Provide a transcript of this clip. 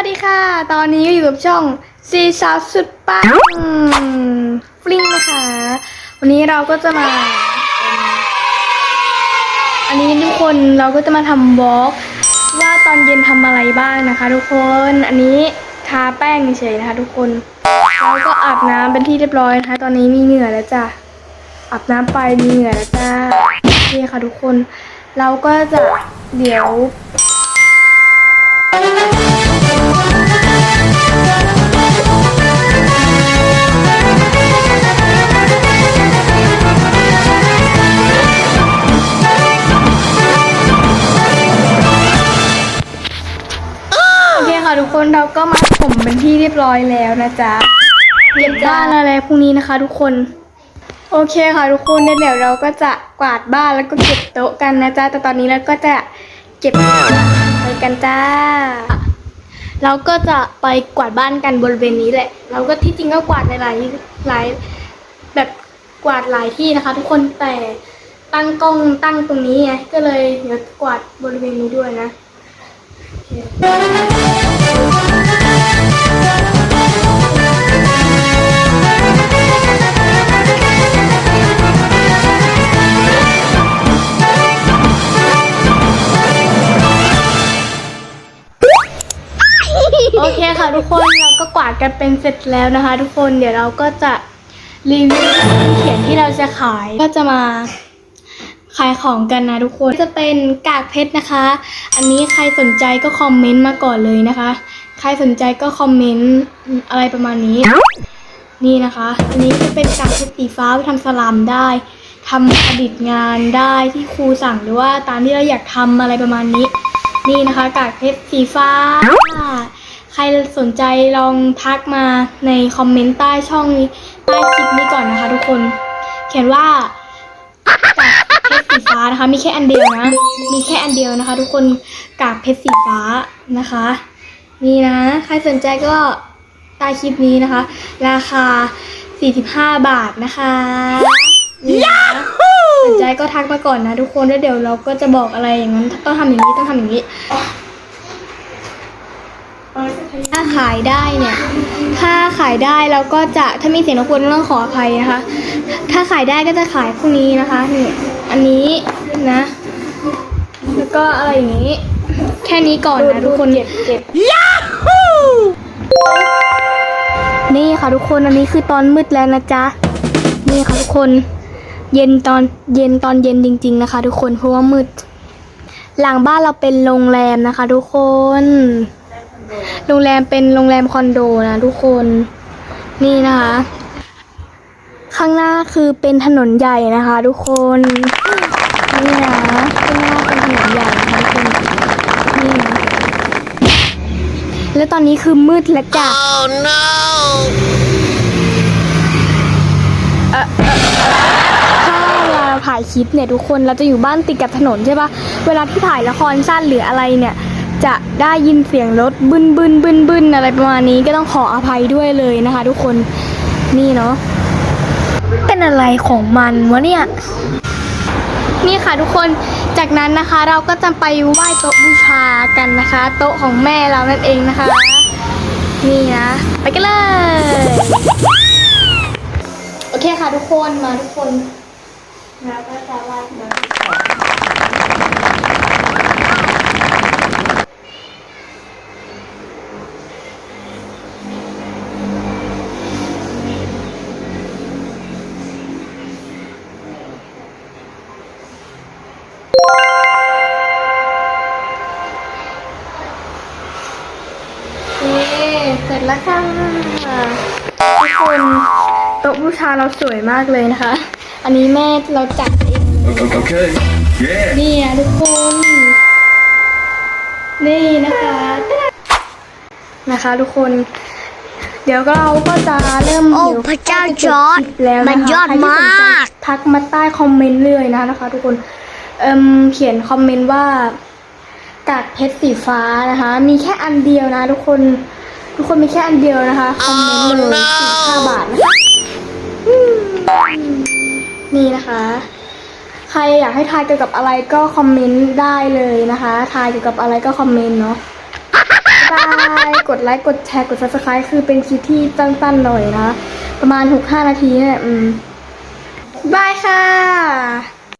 วัสดีค่ะ ตอนนี้อยู่กับช่องซีสาวสุดปังฟลิงนะคะ วันนี้เราก็จะมา อันนี้ทุกคนเราก็จะมาทำบล็อกว่าตอนเย็นทำอะไรบ้างนะคะ ทุกคน อันนี้ทาแป้งเฉยนะคะ ทุกคน แล้วก็อาบน้ำเป็นที่เรียบร้อยนะคะ ตอนนี้มีเหงื่อแล้วจ้ะ อาบน้ำไปมีเหงื่อแล้วจ้านี่ค่ะทุกคน เราก็จะเดี๋ยว ทุกคนเราก็มาผมเป็นที่เรียบร้อยแล้วนะจ๊ะเก็บบ้านอะไรพรุ่งนี้นะคะ ทุกคน โอเคค่ะทุกคนเดี๋ยวเราก็จะกวาดบ้านแล้วก็เก็บโต๊ะกันนะจ๊ะแต่ตอนนี้เราก็จะเก็บไปกันจ้า เราก็จะไปกวาดบ้านกันบริเวณนี้แหละ เราก็ที่จริงก็กวาดในหลายหลายแบบกวาดหลายที่นะคะ ทุกคนแต่ตั้งกล้องตั้งตรงนี้ไงก็เลยเดี๋ยวกวาดบริเวณนี้ด้วยนะ โอเคค่ะทุกคนเราก็กวาดกันเป็นเสร็จแล้วนะคะ ทุกคนเดี๋ยวเราก็จะรีวิวเขียนที่เราจะขายก็จะมา ขายของกันนะทุกคนจะเป็นกากเพชรนะคะ อันนี้ใครสนใจก็คอมเมนต์มาก่อนเลยนะคะ ใครสนใจก็คอมเมนต์อะไรประมาณนี้ นี่นะคะ อันนี้จะเป็นกากเพชรสีฟ้าไปทำสลามได้ทำประดิษฐ์งานได้ที่ครูสั่งหรือว่าตามที่เราอยากทำอะไรประมาณนี้ นี่นะคะ กากเพชรสีฟ้า ใครสนใจลองทักมาในคอมเมนต์ใต้ช่องใต้คลิปนี้ก่อนนะคะทุกคน เขียนว่า ฟ้านะคะ มีแค่อันเดียวนะ มีแค่อันเดียวนะคะ ทุกคนกากเพชรสีฟ้านะคะ นี่นะ ใครสนใจก็ใต้คลิปนี้นะคะ ราคา 45 บาทนะคะนี่นะสนใจก็ทักมาก่อนนะทุกคนแล้วเดี๋ยวเราก็จะบอกอะไรอย่างนั้นต้องทำอย่างนี้ต้องทำอย่างนี้ถ้าขายได้เนี่ย ถ้าขายได้เราก็จะถ้ามีเสียงรบกวนต้องขออภัยนะคะ ถ้าขายได้ก็จะขายพรุ่งนี้นะคะนี่ อันนี้นะ แล้วก็อะไรอย่างนี้ แค่นี้ก่อนนะทุกคน เก็บเก็บนี่ค่ะทุกคน อันนี้คือตอนมืดแล้วนะจ๊ะ นี่ค่ะทุกคน เย็นตอนเย็นตอนเย็นจริง ๆ นะคะ ทุกคน เพราะว่ามืด หลังบ้านเราเป็นโรงแรมนะคะ ทุกคน โรงแรมเป็นโรงแรมคอนโดนะทุกคน นี่นะคะ ข้างหน้าคือเป็นถนนใหญ่นะคะ ทุกคนนี่นะข้างหน้าเป็นถนนใหญ่นะคะทุกคนนี่นะแล้วตอนนี้คือมืดแล้วจ้ะ Oh no! ถ้าเวลาเราถ่ายคลิปเนี่ยทุกคนเราจะอยู่บ้านติดกับถนนใช่ปะเวลาที่ถ่ายละครสั้นหรืออะไรเนี่ย จะได้ยินเสียงรถบึนบึนบึนบึนอะไรประมาณนี้ก็ต้องขออภัยด้วยเลยนะคะ ทุกคนนี่เนาะ เป็นอะไรของมันวะเนี่ย นี่ค่ะทุกคนจากนั้นนะคะเราก็จะไปไหว้โต๊ะบูชากันนะคะ โต๊ะของแม่เรานั่นเองนะคะ นี่นะ ไปกันเลย โอเคค่ะทุกคนมาทุกคนแล้วก็จะวาดมา แล้วค่ะทุกคนโต๊ะบูชาเราสวยมากเลยนะคะ อันนี้แม่เราจัดเองเลย Okay. Yeah. นี่นะทุกคน นี่นะคะนะคะทุกคน เดี๋ยวเราก็จะเริ่มโอ้เดี๋ยวพระเจ้าใกล้จจอร์จคลิปแล้วนะคะมันยอดใครที่สนใจมากทักมาใต้คอมเมนต์เลยนะนะคะ ทุกคนเอิ่มเขียนคอมเมนต์ว่ากากเพชรสีฟ้านะคะ มีแค่อันเดียวนะทุกคน ทุกคนมีแค่อันเดียวนะคะคอมเมนต์เลยสี่ห้าบาทนะคะอืมนี่นะคะ ใครอยากให้ทายเกี่ยวกับอะไรก็คอมเมนต์ได้เลยนะคะทายเกี่ยวกับอะไรก็คอมเมนต์เนาะบ๊ายบายายกดไลค์กดแชร์กด subscribe คือเป็นคลิปที่สั้นๆหน่อยนะ ประมาณ6-5นาทีเนี่ยอืมบายค่ะ